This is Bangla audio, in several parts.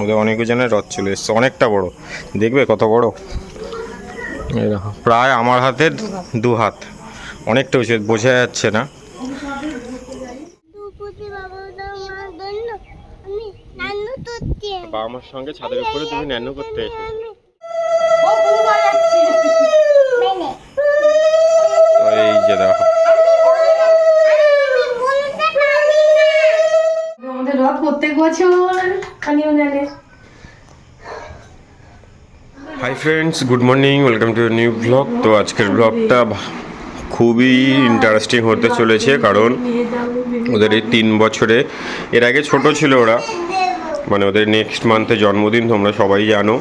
ওদের অনেক জনের রথ চলে এসছে অনেকটা বড়। দেখবে কত বড়? প্রায় আমার হাতের দু হাত। অনেকটা উঁচু বোঝা যাচ্ছে না। বাবা মার সঙ্গে ছাদের উপরে তুমি ন্যানো করতে এই যে দেখো। আমাদের রথ প্রত্যেক বছর hi friends good morning welcome to new blog তো আজকের ব্লগটা খুবই ইন্টারেস্টিং হতে চলেছে কারণ ওদের এই তিন বছরে এর আগে ছোট ছিল ওরা মানে ওদের নেক্সট মান্থে জন্মদিন তোমরা সবাই জানো।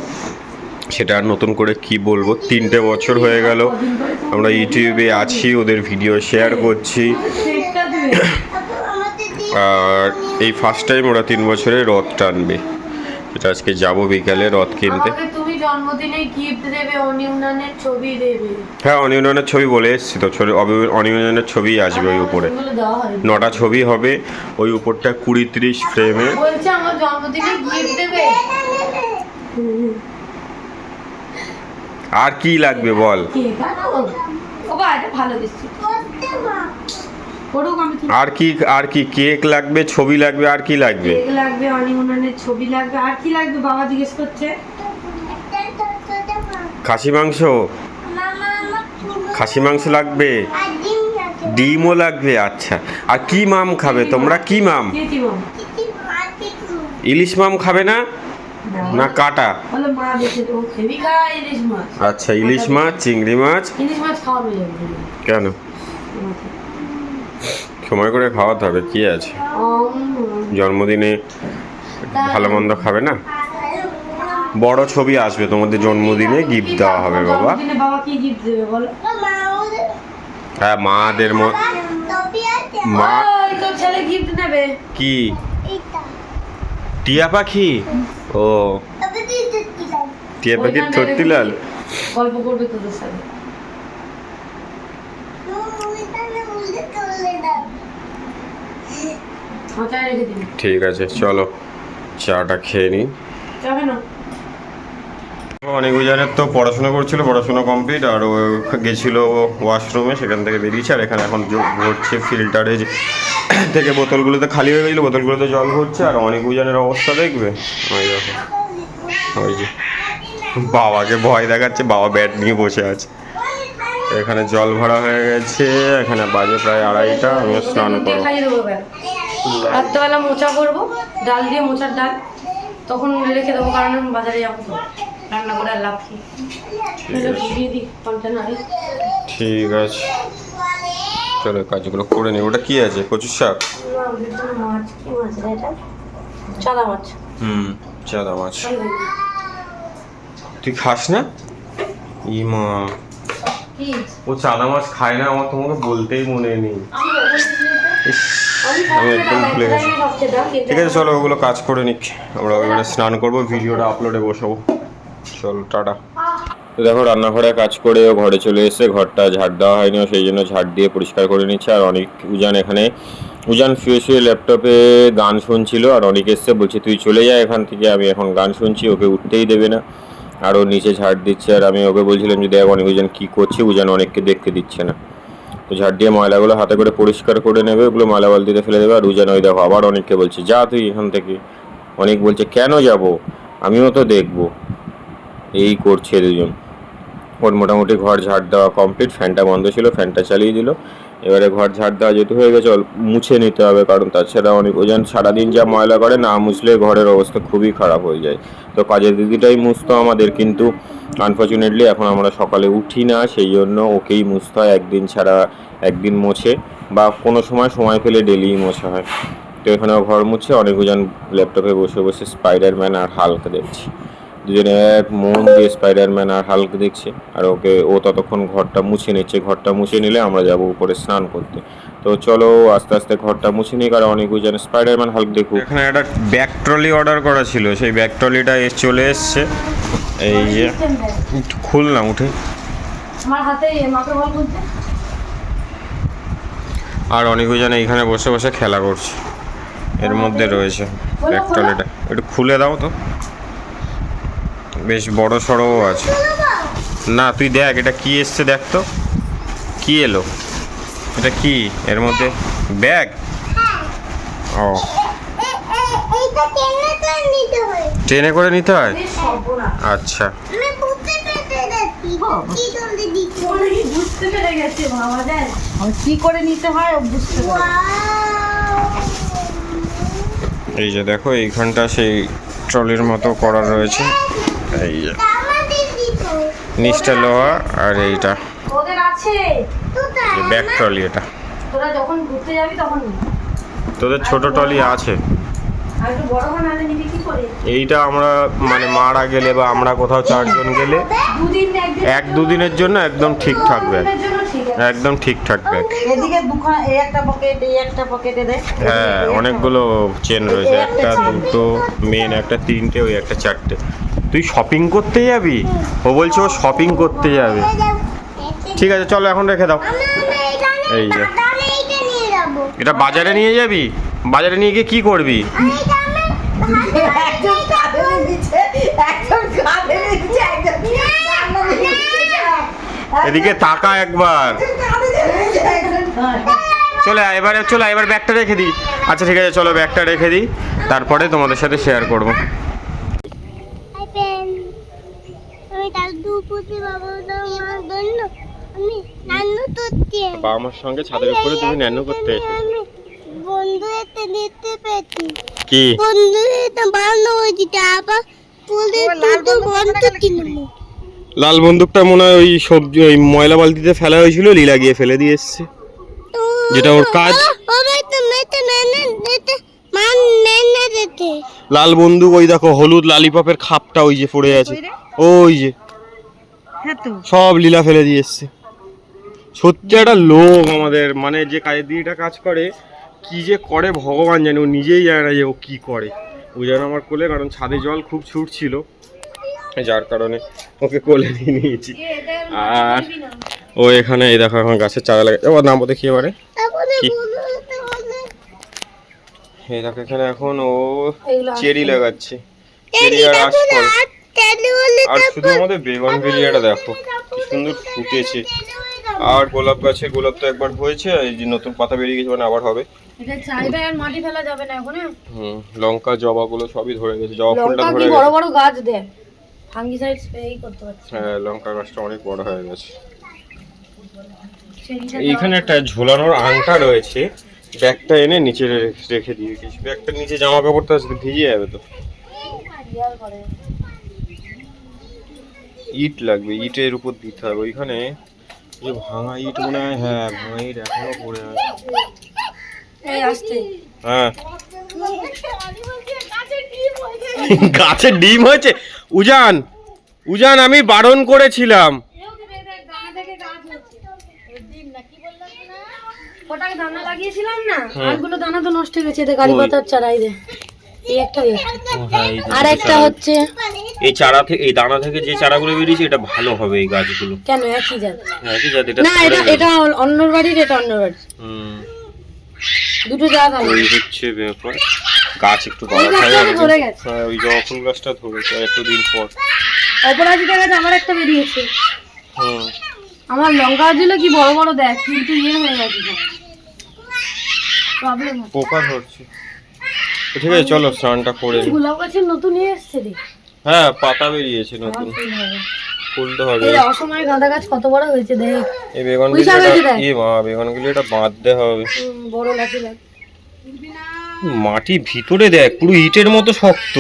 সেটা আর নতুন করে কি বলব? তিনটে বছর হয়ে গেল। আমরা ইউটিউবে আছি ওদের ভিডিও শেয়ার করছি। আর এই ফার্স্ট টাইম ওরা তিন বছরে রথ টানবে। এটা আজকে যাব বিকালে রথ কিনতে। তুমি জন্মদিনে গিফট দেবে অনিউনানের ছবি দেবে। হ্যাঁ অনিয়নের ছবি বলে এসছি তো ছবি অনিয়নের ছবি আসবে ওই উপরে। নটা ছবি হবে ওই উপরটা কুড়ি তিরিশ ফ্রেমে বলছে আমার জন্মদিনে গিফট দেবে। আর কি লাগবে বল? কি বানাবো এটা ভালো দিচ্ছি। আর কি আর কি কেক লাগবে ছবি লাগবে আর কি লাগবে? কেক লাগবে ছবি লাগবে আর কি লাগবে বাবা জিজ্ঞেস করছে? খাসি মাংস? খাসি মাংস লাগবে? ডিমও লাগবে আচ্ছা। আর কি মাম খাবে? তোমরা কি মাম? ইলিশ মাম খাবে না? না। কাটা? আচ্ছা ইলিশ মাছ চিংড়ি মাছ। কেন? সময় করে খাওয়াতে হবে কি আছে? জন্মদিনে ভালো মন্দ খাবে না? বড় ছবি আসবে তোমাদের জন্মদিনে গিফট দেওয়া হবে বাবা। হ্যাঁ মাদের ম- কি? টিয়া পাখি? ও। টিয়া পাখির থর্তিলাল গল্প করবে তোদের সাথে মাথায় রেখে দিবি ঠিক আছে চলো চাটা খেয়ে নিই। অনেক উজানের তো পড়াশোনা করছিল পড়াশোনা কমপ্লিট আর ও গেছিল ওয়াশরুমে সেখান থেকে বেরিয়েছে আর এখানে এখন ভরছে ফিল্টারে থেকে বোতলগুলোতে খালি হয়ে গেছিল বোতলগুলোতে জল ভরছে আর অনেক উজানের অবস্থা দেখবে? ওই দেখো ওই যে বাবাকে ভয় দেখাচ্ছে বাবা ব্যাট নিয়ে বসে আছে। এখানে জল ভরা হয়ে গেছে এখানে বাজে প্রায় আড়াইটা আমি স্নান করব। রাত্রেবেলা মোচা করব ডাল দিয়ে মোচার ডাল। তখন রেখে দেবো কারণ আমি বাজারে যাব তো। রান্না করে আর লাভ কি? দিয়ে দিই কন্টেনারে ঠিক আছে। চলো কাজগুলো করে নিই। ওটা কি আছে? কচুর শাক? মাছ কি মাছ এটা? চালা মাছ। হুম চাদা মাছ। তুই খাস না? ইমা ও চাদা মাছ খায় না আমার তোমাকে বলতেই মনে নেই। ইস, আমি একদম ভুলে গেছি ঠিক আছে চলো ওগুলো কাজ করে নিক। আমরা এবারে স্নান করব ভিডিওটা আপলোডে বসাবো। চলো টাটা। তো দেখো রান্নাঘরে কাজ করে ও ঘরে চলে এসে ঘরটা ঝাড় দেওয়া হয়নি ও সেই জন্য ঝাড় দিয়ে পরিষ্কার করে নিচ্ছে। আর অনেক উজান এখানে। উজান শুয়ে শুয়ে ল্যাপটপে গান শুনছিল আর অনেক এসছে বলছে তুই চলে যা এখান থেকে আমি এখন গান শুনছি ওকে উঠতেই দেবে না। আর ও নিচে ঝাড় দিচ্ছে আর আমি ওকে বলছিলাম যে দেখ অনেক উজান কী করছে? উজান অনেককে দেখতে দিচ্ছে না। তো ঝাড় দিয়ে ময়লাগুলো হাতে করে পরিষ্কার করে নেবে, ওগুলো ময়লা বালতিতে ফেলে দেবে। আর উজান ওই দেখো, আবার অনেককে বলছে, যা তুই এখান থেকে। অনেক বলছে, কেন যাব? আমিও তো দেখব। এই করছে দুজন। ওর মোটামুটি ঘর ঝাড় দেওয়া কমপ্লিট ফ্যানটা বন্ধ ছিল, ফ্যানটা চালিয়ে দিল। এবারে ঘর ঝাড় দেওয়া যেহেতু হয়ে গেছে মুছে নিতে হবে, কারণ তাছাড়া অনেক ওজন সারাদিন যা ময়লা করে, না মুছলে ঘরের অবস্থা খুবই খারাপ হয়ে যায়। তো কাজের দিদিটাই মুছতো আমাদের, কিন্তু আনফর্চুনেটলি এখন আমরা সকালে উঠি না, সেই জন্য ওকেই মুছতে হয়, একদিন ছাড়া একদিন মোছে বা কোনো সময় সময় পেলে ডেলিই মোছা হয়। তো এখানে ঘর মুছে অনেক ওজন ল্যাপটপে বসে বসে স্পাইডারম্যান আর হালকা দেখছি। দুজনে এক মন দিয়ে স্পাইডারম্যান আর হালক দেখছে, আর ওকে ও ততক্ষণ ঘরটা মুছে নিচ্ছে। ঘরটা মুছে নিলে আমরা যাব উপরে স্নান করতে। তো চলো আস্তে আস্তে ঘরটা মুছে নিই কারণ অনেক ওই স্পাইডারম্যান হাল্ক দেখুক। এখানে একটা ব্যাক ট্রলি অর্ডার করা ছিল। সেই ব্যাক ট্রলিটা এসে চলে এসছে। এই যে একটু খুল না উঠে। আমার হাতে আর অনেক ওই এখানে বসে বসে খেলা করছে। এর মধ্যে রয়েছে ব্যাক ট্রলিটা। একটু খুলে দাও তো। বেশ বড় সড়ও আছে। না তুই দেখ এটা কি এসছে দেখ তো। কি এলো? এটা কি? এর মধ্যে ব্যাগ? ও। ট্রেনে করে নিতে হয়? আচ্ছা। এই যে দেখো, এইখানটা সেই ট্রলির মতো করা রয়েছে। এই যে। নিচটা লোহা আর এইটা। আছে? ব্যাক ট্রলি এটা। তোরা যখন ঘুরতে যাবি তখন তোদের ছোট ট্রলি আছে। এইটা আমরা মানে মারা গেলে বা আমরা কোথাও চারজন গেলে এক দুদিনের জন্য একদম ঠিক থাকবে একদম ঠিক থাকবে এদিকে দুখানা এই একটা পকেট এই একটা পকেটে দেখ হ্যাঁ অনেকগুলো চেন রয়েছে একটা দুটো মেন একটা তিনটে ওই একটা চারটে। তুই শপিং করতে যাবি? ও বলছে ও শপিং করতে যাবে। ঠিক আছে চলো এখন রেখে দাও। এই যে। এটা বাজারে নিয়ে যাবি? বাজারে নিয়ে গিয়ে কি করবি? এদিকে তাকা একবার। চলে এবারে চলে এবার ব্যাগটা রেখে দিই। আচ্ছা ঠিক আছে চলো ব্যাগটা রেখে দিই। তারপরে তোমাদের সাথে শেয়ার করব হাই পেন আমি তার দুপুরে বাবা আমার জন্য আমি নানু তুলছি বাবা মার সঙ্গে ছাদের উপরে তুমি ন্যানো করতে এসো বন্ধু এতে নিতে পেরেছি। কি? বন্ধু এটা বানানো হয়েছে আবার বলে তুই বন্ধু কিনবো লাল বন্দুকটা মনে হয় ওই সবজি ওই ময়লা বালতিতে ফেলা হয়েছিল লীলা গিয়ে ফেলে দিয়ে এসছে। যেটা ওর কাজ। মান লাল বন্দুক ওই দেখো হলুদ লালিপপের খাপটা ওই যে পড়ে আছে। ওই যে। হ্যাঁ সব লীলা ফেলে দিয়ে এসছে। সত্যি একটা লোক আমাদের। মানে যে কাজের দিদিটা কাজ করে কি যে করে ভগবান জানে ও নিজেই জানে না যে ও কি করে। ও যেন আমার কোলে কারণ ছাদে জল খুব ছুটছিল। যার কারণে ওকে কোলে নিয়ে নিয়েছি। আর ও এখানে এই দেখো এখন গাছের চারা লাগে এবার নামবো দেখি এবারে। এই দেখো এখানে এখন ও চেরি লাগাচ্ছে। চেরি আর আশফল আর শুধু আমাদের বেগুন বিলিয়াটা দেখো কি সুন্দর ফুটেছে। আর গোলাপ গাছে গোলাপ তো একবার হয়েছে এই যে নতুন পাতা বেরিয়ে গেছে মানে আবার হবে। এটা চাইবে আর মাটি ফেলা যাবে না এখন হ্যাঁ? হুম লঙ্কা জবা গুলো সবই ধরে গেছে জবা ফুলটা ধরে কি বড় বড় গাছ দেয় ফাঙ্গিসাইড স্প্রেই করতে পারছি। হ্যাঁ লঙ্কা গাছটা অনেক বড় হয়ে গেছে। এইখানে একটা ঝোলানোর আংটা রয়েছে ব্যাগটা এনে নিচে রেখে দিয়ে গেছি ব্যাগটার নিচে জামা কাপড়টা আজকে ভিজে যাবে তো। ইট লাগবে ইটের উপর দিতে হবে। ওইখানে যে ভাঙা ইট মনে হয় হ্যাঁ ভাঙা ইট এখনও পড়ে আছে। এই আসতে হ্যাঁ। গাছের ডিম হয়েছে? উজান উজান আমি বারণ করেছিলাম। ওটাকে দানা লাগিয়েছিলাম না। আরগুলো দানা তো নষ্ট হয়ে গেছে এতে কারি পাতার চারাই দে। এই এই। আর একটা হচ্ছে এই চারা থেকে এই দানা থেকে যে চারাগুলো বেরিয়েছে এটা ভালো হবে এই গাছগুলো। কেন? একই জাত। হ্যাঁ ঠিক আছে এটা না এটা এটা অন্যর বাড়ির এটা অন্য বাড়ির। হুম। দুটো জাত আলাদা ওই হচ্ছে ব্যাপার। গাছ একটু ওই বাড়া ধরে গেছে। হ্যাঁ ওই জবা ফুল গাছটা ধরেছে এতদিন পর। অপরাজিতা গাছ আমার একটা বেরিয়েছে। হুম। আমার লঙ্কা দিলে কি বড় বড় দেখ কিন্তু ইয়ে হয়ে গেছে প্রবলেম পোকা ধরছে। ঠিক আছে চলো স্নানটা করে। গোলাপ গাছের নতুন এসছে রে। হ্যাঁ পাতা বেরিয়েছে নতুন। ফুলতে হবে? এই অসময়ে গাঁদা গাছ কত বড় হয়েছে দেখ। এই বেগুন যেটা। মা বেগুন গুলিটা বাঁধতে হবে। বড় লাগ মাটি ভিতরে দেখ পুরো ইটের মতো শক্ত।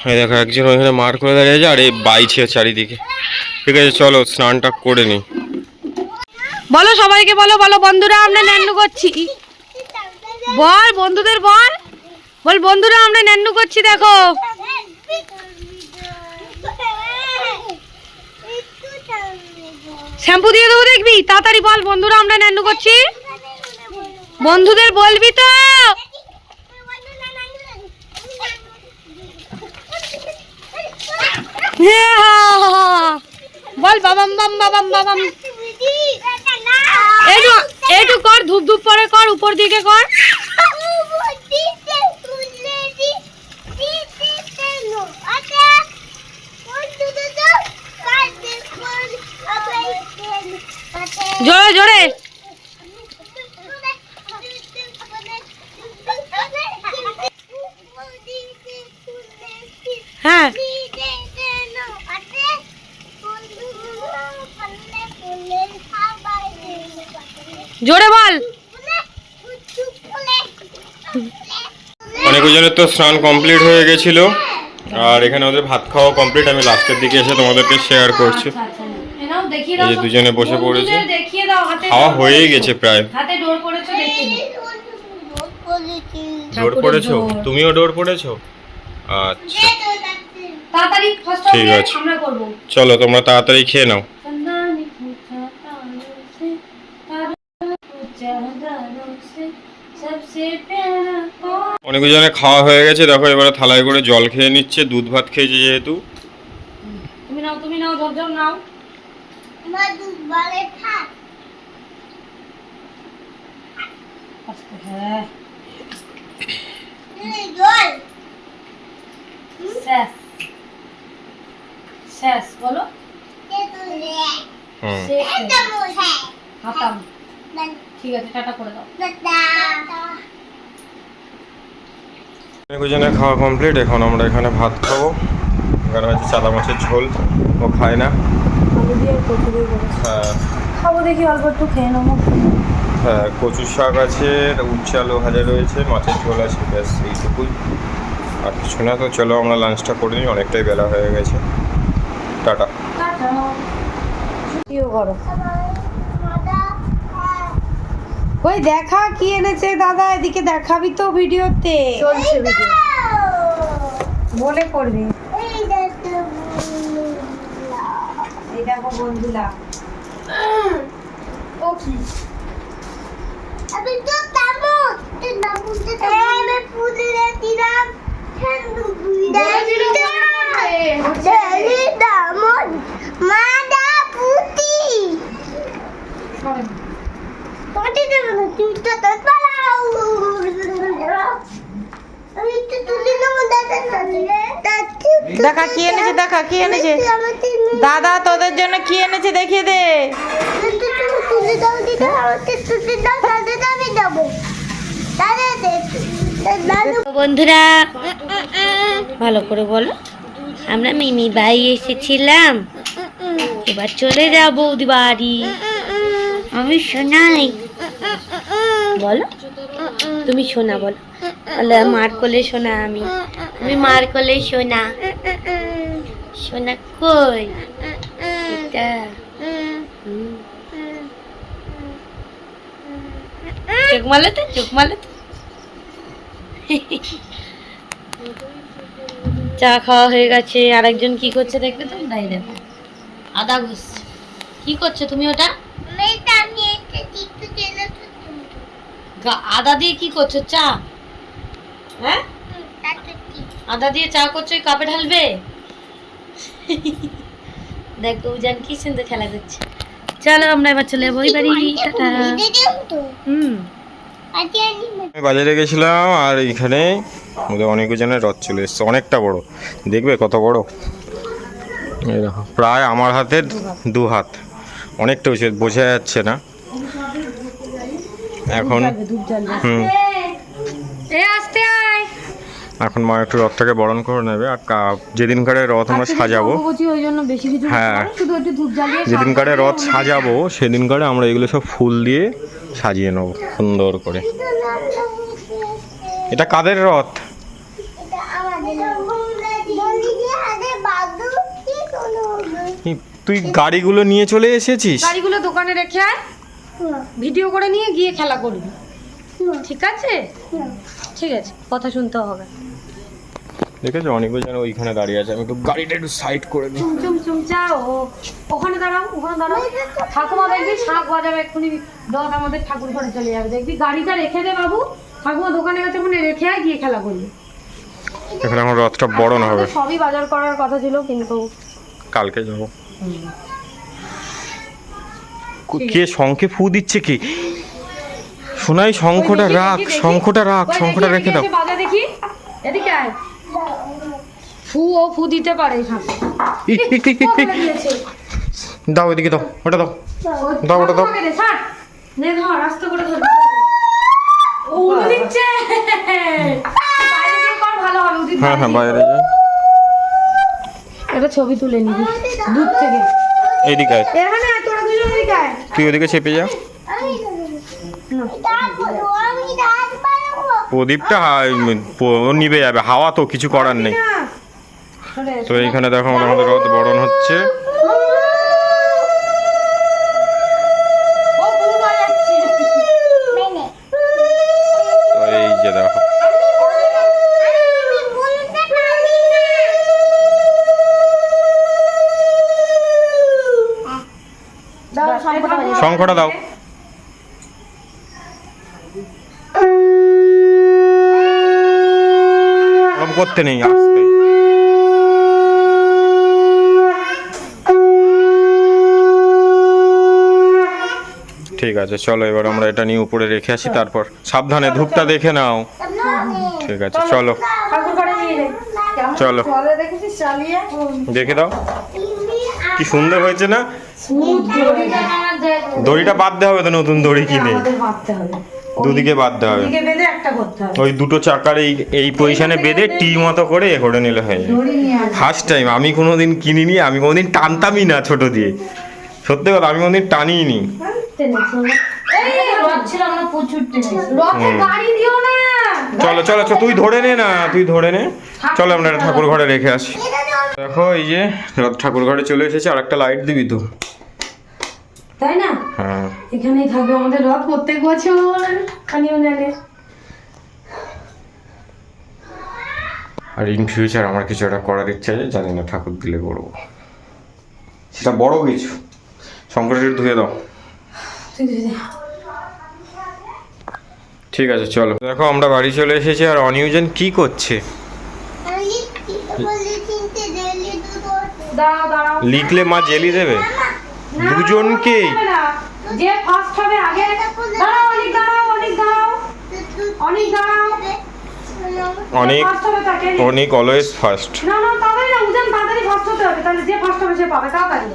হ্যাঁ দেখো একজন ওইখানে মার করে দাঁড়িয়ে আছে আর এই বাইছে চারিদিকে। ঠিক আছে চলো স্নানটা করে নি। বলো সবাইকে বলো বলো বন্ধুরা আমরা ন্যান্নু করছি। বল বন্ধুদের বল। বল বন্ধুরা আমরা ন্যান্নু করছি দেখো। শ্যাম্পু দিয়ে দেবো দেখবি? তাড়াতাড়ি বল বন্ধুরা আমরা ন্যান্নু করছি। বন্ধুদের বলবি তো। হ্যাঁ, বল, বাবাম, বাম, বাবাম বাবাম। একটু একটু কর, ধূপ ধূপ পরে কর, উপর দিকে কর। জোরে জোরে। হ্যাঁ। জোরে বল। অনেকজনের তো স্নান কমপ্লিট হয়ে গেছিল। আর এখানে ওদের ভাত খাওয়া কমপ্লিট আমি লাস্টের দিকে এসে তোমাদেরকে শেয়ার করছি। এই যে দুজনে বসে পড়েছে। বন্ধুদের দেখিয়ে দাও হাতে খাওয়া হয়েই গেছে প্রায়। হাতে ডোর পড়েছো। তুমিও ডোর পড়েছো? আচ্ছা। ঠিক আছে। চলো তোমরা তাড়াতাড়ি খেয়ে নাও। অনেকজনে খাওয়া হয়ে গেছে দেখো এবারে থালায় করে জল খেয়ে নিচ্ছে দুধ ভাত খেয়েছে যেহেতু। তুমি নাও তুমি নাও ঝরঝর নাও। হ্যাঁ। শেষ শেষ বলো। হুম। শেষ হাতাম। ঠিক আছে টাটা করে দাও। অনেকজনে খাওয়া কমপ্লিট এখন আমরা এখানে ভাত খাব। এখানে হচ্ছে চাদা মাছের ঝোল। ও খায় না। হ্যাঁ। খাব দেখি অল্প একটু খেয়ে নেব। হ্যাঁ কচুর শাক আছে উচ্ছে আলু ভাজা রয়েছে মাছের ঝোল আছে ব্যাস এইটুকুই। আর কিছু না তো চলো আমরা লাঞ্চটা করে নিই অনেকটাই বেলা হয়ে গেছে। টাটা। করো। ওই দেখা কি এনেছে দাদা? এদিকে দেখাবি তো ভিডিওতে। চলছে ভিডিও বলে করবি এই দেখো বন্ধুরা। ও কি? আমি তো তামো আমি দিলাম বুইরা দামন মাদা পুতি পটি দেব না তুই তো তো পালাও আমি তো তুলি না দাদা দেখা কি এনেছে? দেখা কি এনেছে? দাদা তোদের জন্য কি এনেছে? দেখিয়ে দে। বন্ধুরা ভালো করে বলো। আমরা মিমি বাই এসেছিলাম। এবার চলে যাব বৌদি বাড়ি আমি শোনাই বলো। তুমি শোনা বলো। বলো, মার কোলে শোনা আমি। আমি মার কোলে শোনা। শোনা কই? চোখ মালো তো, চোখ মালো চা খাওয়া হয়ে গেছে। আরেকজন কি করছে দেখবে তো? তাই দেখো। আদা ঘুষ কি করছ তুমি ওটা মেয়েটা আমি একটা টিকটু চলে গা- আদা দিয়ে কি করছ? চা? হ্যাঁ? আদা দিয়ে চা করছ কাপে ঢালবে? দেখো উজান কি সুন্দর খেলা করছে। চলো, আমরা এবার চলে যাব, ওই বাড়ি। হুম। আমি বাজারে গেছিলাম, আর এইখানে ওদের অনেকজনের রথ চলে এসছে, অনেকটা বড়। দেখবে কত বড়? প্রায় আমার হাতের দু হাত। অনেকটা উঁচু বোঝা যাচ্ছে না। এখন হুম। এ আসতে আয়। এখন মা একটু রথটাকে বরণ করে নেবে আর কা- যেদিনকারে রথ আমরা সাজাবো অবগতি ওই জন্য বেশি কিছু হ্যাঁ। যেদিনকারে রথ সাজাবো সেদিনকারে আমরা এগুলো সব ফুল দিয়ে সাজিয়ে নেব সুন্দর করে। এটা কাদের রথ? এটা আমাদের। বলি যে আরে বাদু কি কোনো এই, তুই গাড়িগুলো নিয়ে চলে এসেছিস? গাড়িগুলো দোকানে রেখে আয়। ভিডিও করে নিয়ে গিয়ে খেলা করবি। ঠিক আছে? ঠিক আছে কথা শুনতে হবে। দেখেছ? অনেকগুলো যেন ওইখানে দাঁড়িয়ে আছে। আমি একটু গাড়িটা একটু সাইড করে দিই চুম চুম চুম চাও ওখানে দাঁড়াও ওখানে দাঁড়াও। ঠাকুমা দেখবি শাঁখ বাজাবে এক্ষুনি। দশ আমাদের ঠাকুর ঘরে চলে যাবে। দেখবি গাড়িটা রেখে দে বাবু। ঠাকুমা দোকানে গেছে ওখানে রেখে আয় গিয়ে খেলা করবি। এখানে আমার রথটা বড় না হবে। সবই বাজার করার কথা ছিল কিন্তু কালকে যাব। কে শঙ্খে ফু দিচ্ছে কি শোনাই শঙ্খটা রাখ। শঙ্খটা রাখ শঙ্খটা রেখে দাও দেখি এদিকে ফু ও ফু দিতে পারে। দাও এদিকে দাও ওটা দাও দাও ওটা দাও আমাকে নে ধর, আস্তে করে ধর। ও দিচ্ছে। বাইরে দিয়ে কর, ভালো হবে, উদিত হ্যাঁ হ্যাঁ বাইরে বাইরে যাই দিয়ে। ছবি তুলে নিবি দূর থেকে এইদিকে এখানে আয়, তুই ওদিকে চেপে যা। প্রদীপটা নিভে যাবে হাওয়া তো কিছু করার নেই। তো এইখানে দেখো আমাদের বরণ হচ্ছে। শঙ্খটা দাও। করতে নেই ঠিক আছে, চলো এবার আমরা এটা নিয়ে উপরে রেখে আসি, তারপর সাবধানে ধূপটা দেখে নাও। ঠিক আছে, চলো। চলো। দেখে দাও। কি সুন্দর হয়েছে না? দড়িটা বাদ বাঁধতে হবে তো নতুন দড়ি কিনে। ভাবতে হবে। দুদিকে বাঁধতে হবে। বেঁধে একটা করতে হবে। ওই দুটো চাকার এই এই পজিশনে বেঁধে টি মতো করে এ করে নিলে হয়। দড়ি নিয়ে আসবে। ফার্স্ট টাইম আমি কোনোদিন কিনিনি আমি কোনোদিন টানতামই না ছোট দিয়ে। সত্যি কথা আমি কোনোদিন টানিই নি রথ ছিল আমরা প্রচুর টেনেছি। গাড়ি দিও না। চলো চলো চলো তুই ধরে নে না তুই ধরে নে। চলো আমরা ঠাকুর ঘরে রেখে আসি। দেখো এই যে ঠাকুর ঘরে চলে এসেছে আর একটা লাইট দিবি তো? তাই না? হ্যাঁ। এখানেই থাকবে আমাদের রথ প্রত্যেক বছর খানিও জানে আর ইন ফিউচার আমার কিছু একটা করার ইচ্ছা আছে জানি না ঠাকুর দিলে করব। সেটা বড় কিছু। শঙ্করের ধুয়ে দাও। ঠিক আছে। চলো। দেখো আমরা বাড়ি চলে এসেছি আর অনিউজন কি করছে? লিখলে মা জেলি দেবে? না। যে ফার্স্ট হবে আগে। দাঁড়াও অনেক দাঁড়াও অনেক দাঁড়াও। অনেক দাঁড়াও। অনেক অনেক অলওয়েজ ফার্স্ট না না তাড়াতাড়ি না উজান তাড়াতাড়ি ফার্স্ট হতে হবে। তাহলে যে ফার্স্ট হবে সে পাবে তাড়াতাড়ি।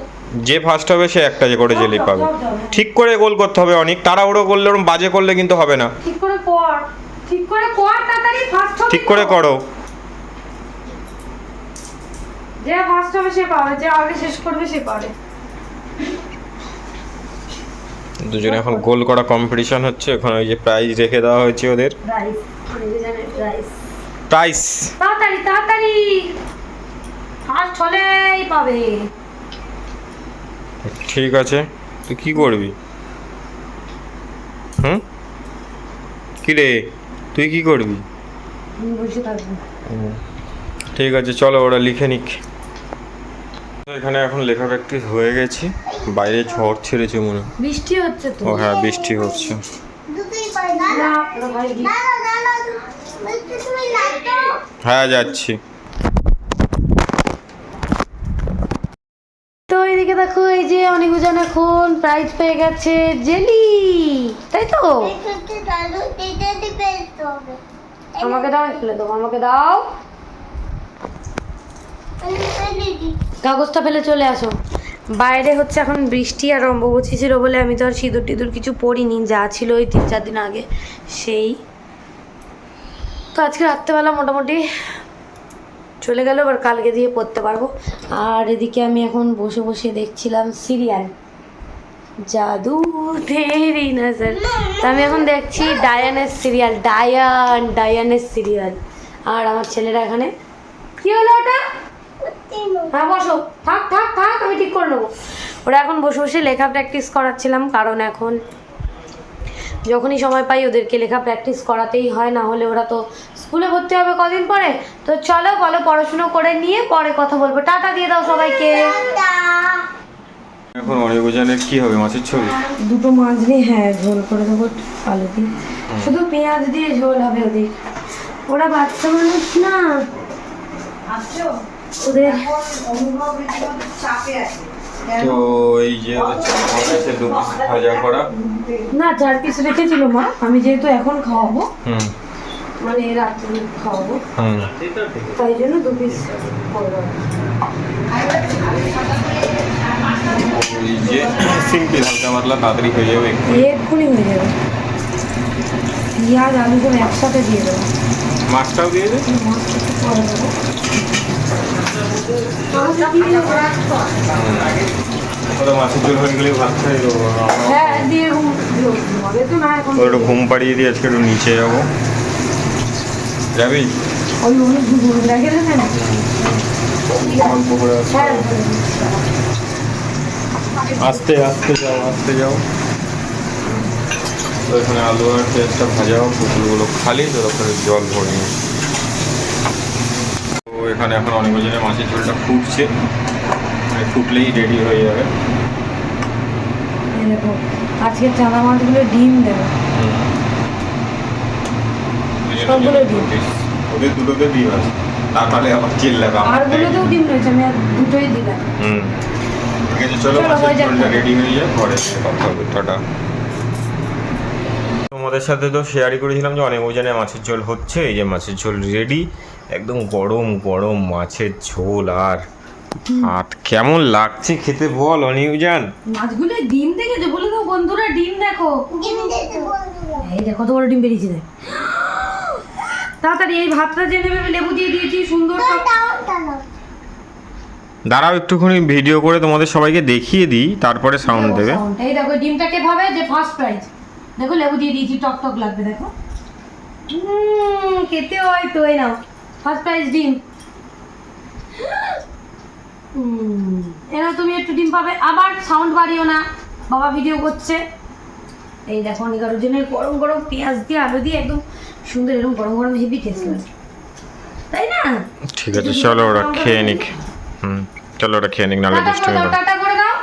যে ফার্স্ট হবে সে একটা যে করে জেলি পাবে। ঠিক করে গোল করতে হবে অনেক। তাড়াহুড়ো করলে ওরকম বাজে করলে কিন্তু হবে না। ঠিক করে কর ঠিক করে কর তাড়াতাড়ি ফার্স্ট হবে ঠিক করে করো। যে ফার্স্ট হবে সে পাবে যে আগে শেষ করবে সে পাবে। দুজনে এখন গোল করা কম্পিটিশন হচ্ছে। ওখানে ওই যে প্রাইজ রেখে দেওয়া হয়েছে ওদের। প্রাইস তাড়াতাড়ি তাড়াতাড়ি! ফার্স্ট হলেই পাবে। ঠিক আছে তুই কি করবি? হুম? কি রে তুই কি করবি? আমি বসে থাকব। ঠিক আছে চলো ওরা লিখে নিক। এখানে এখন লেখা প্র্যাকটিস হয়ে গেছে। বাইরে ঝড় ছেড়েছে মনে। বৃষ্টি হচ্ছে তো। ও হ্যাঁ বৃষ্টি হচ্ছে। হ্যাঁ যাচ্ছি। তো এদিকে দেখো এই যে অনেকজন এখন প্রাইজ পেয়ে গেছে জেলি। তাই তো? আমাকে দাও ফেলে দেবো আমাকে দাও। কাগজটা ফেলে চলে আসো। বাইরে হচ্ছে এখন বৃষ্টি আর অম্বুবচী ছিল বলে আমি তো আর সিঁদুর টিঁদুর কিছু পরিনি যা ছিল ওই তিন চার দিন আগে, সেই। তো আজকে রাত্রেবেলা মোটামুটি চলে গেল, এবার কালকে দিয়ে পড়তে পারব। আর এদিকে আমি এখন বসে বসে দেখছিলাম সিরিয়াল। জাদু তেরি নজর। তো আমি এখন দেখছি ডায়ানের সিরিয়াল, ডায়ান, ডায়ানের সিরিয়াল। আর আমার ছেলেরা এখানে, কি হলো ওটা? হ্যাঁ বসো। থাক থাক থাক আমি ঠিক করে নেব। ওরা এখন বসে বসে লেখা প্র্যাকটিস করাচ্ছিলাম কারণ এখন যখনই সময় পাই ওদেরকে লেখা প্র্যাকটিস করাতেই হয় না হলে ওরা তো স্কুলে ভর্তি হবে কদিন পরে। তো চলো বলো পড়াশুনো করে নিয়ে পরে কথা বলব। টাটা দিয়ে দাও সবাইকে। এখন অনির্বচনের কি হবে মাছের ছবি? দুটো মাছ দিয়ে হ্যাঁ ঝোল করে দেবো আলু দিয়ে। শুধু পেঁয়াজ দিয়ে ঝোল হবে ওদের। ওরা বাচ্চা মানুষ না। ওদের তো এই যে হচ্ছে দু পিস ভাজা করা? না চার পিস রেখেছিল মা আমি যেহেতু এখন খাওয়াবো হুম। মানে রাত্রে খাওয়াবো। হুম। তাই জন্য দু পিস করে যে সিম্পল হালকা পাতলা তাড়াতাড়ি হয়ে যাবে এক্ষুনি হয়ে যাবে। পেঁয়াজ আলু সব একসাথে দিয়ে দেবো। মাছটাও দিয়ে দেবো। ঘুম একটু ঘুম পাড়িয়ে দিয়ে আজকে একটু নিচে যাব। যাবি? আসতে হ্যাঁ আস্তে আস্তে যাও আস্তে যাও। তো এখানে আলু আর পেঁয়াজটা ভাজাও পুকুরগুলো খালি তো ওখানে জল ভরে নিই। তো এখানে অনেক জনের মাছের ঝোলটা ফুটছে। মানে ফুটলেই রেডি হয়ে যাবে। আজকে চানা মাছগুলো ডিম দেবে। সবগুলো ডিম। ওদের দুটোতে ডিম আছে। তারপরে আবার চিল্লাবে আর আমার গুলোতেও ডিম রয়েছে আমি দুটোই দিলাম। হুম। ঠিক আছে চলো চলো, মাছের ঝোলটা রেডি হয়ে যায় কথা হবে। টাটা। তোমাদের সাথে তো শেয়ারই করেছিলাম যে অনেক ওজনে মাছের ঝোল হচ্ছে এই যে মাছের ঝোল রেডি একদম গরম গরম মাছের ঝোল আর আর কেমন লাগছে খেতে বল অনিউজান? মাছগুলো ডিম দেখেছ? বলে তো বন্ধুরা ডিম দেখো। এই দেখো কত বড় ডিম বেরিয়েছে দেখ। তাড়াতাড়ি এই ভাতটা যে নেবে লেবু দিয়ে দিয়েছি সুন্দর তো- দাও দাও দাঁড়াও একটুখানি ভিডিও করে তোমাদের সবাইকে দেখিয়ে দিই তারপরে সাউন্ড দেবে। এই দেখো ডিমটা কে ভাবে? যে ফার্স্ট প্রাইজ দেখো লেবু দিয়ে দিয়েছি টক টক লাগবে দেখো। উম, খেতে হয় তো এই নাও। ফার্স্ট প্রাইজ ডিম। এনাও তুমি একটু ডিম পাবে। আবার সাউন্ড বাড়িও না। বাবা ভিডিও করছে। এই দেখো নিকার জন্য গরম গরম পেঁয়াজ দিয়ে আলু দিয়ে একদম সুন্দর এরকম গরম গরম হেভি টেস্ট তাই না? ঠিক আছে চলো ওরা খেয়ে নিক। হুম চলো ওরা খেয়ে নিক নাহলে টাটা দুষ্টুমি করে দাও।